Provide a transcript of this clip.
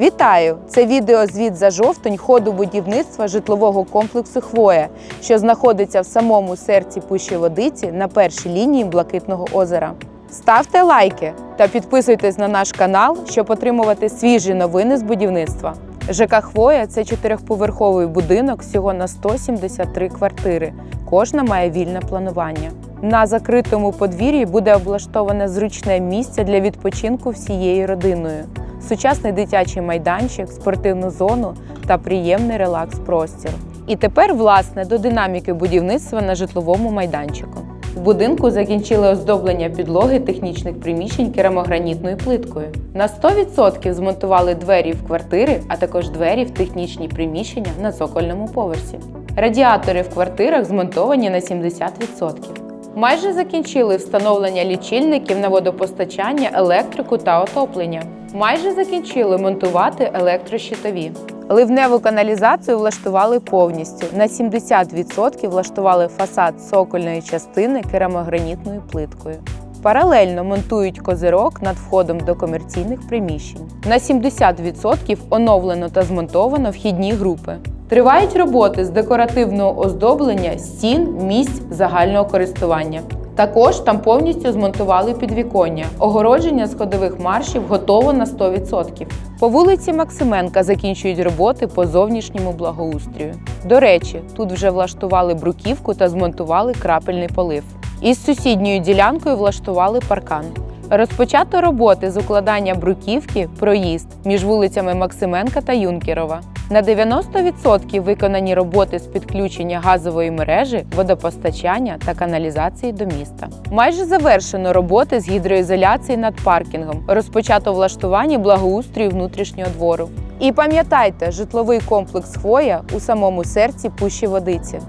Вітаю! Це відеозвіт за жовтень ходу будівництва житлового комплексу Хвоя, що знаходиться в самому серці Пущі Водиці на першій лінії Блакитного озера. Ставте лайки та підписуйтесь на наш канал, щоб отримувати свіжі новини з будівництва. ЖК Хвоя це чотирьохповерховий будинок всього на 173 квартири. Кожна має вільне планування. На закритому подвір'ї буде облаштоване зручне місце для відпочинку всією родиною, сучасний дитячий майданчик, спортивну зону та приємний релакс-простір. І тепер, власне, до динаміки будівництва на житловому майданчику. В будинку закінчили оздоблення підлоги технічних приміщень керамогранітною плиткою. На 100% змонтували двері в квартири, а також двері в технічні приміщення на цокольному поверсі. Радіатори в квартирах змонтовані на 70%. Майже закінчили встановлення лічильників на водопостачання, електрику та отоплення. Майже закінчили монтувати електрощитові. Ливневу каналізацію влаштували повністю. На 70% влаштували фасад сокольної частини керамогранітною плиткою. Паралельно монтують козирок над входом до комерційних приміщень. На 70% оновлено та змонтовано вхідні групи. Тривають роботи з декоративного оздоблення стін місць загального користування. Також там повністю змонтували підвіконня. Огородження сходових маршів готово на 100%. По вулиці Максименка закінчують роботи по зовнішньому благоустрію. До речі, тут вже влаштували бруківку та змонтували крапельний полив. Із сусідньою ділянкою влаштували паркан. Розпочато роботи з укладання бруківки, проїзд між вулицями Максименка та Юнкерова. На 90% виконані роботи з підключення газової мережі, водопостачання та каналізації до міста. Майже завершено роботи з гідроізоляції над паркінгом. Розпочато влаштування благоустрою внутрішнього двору. І пам'ятайте, житловий комплекс Хвоя у самому серці Пущі Водиці.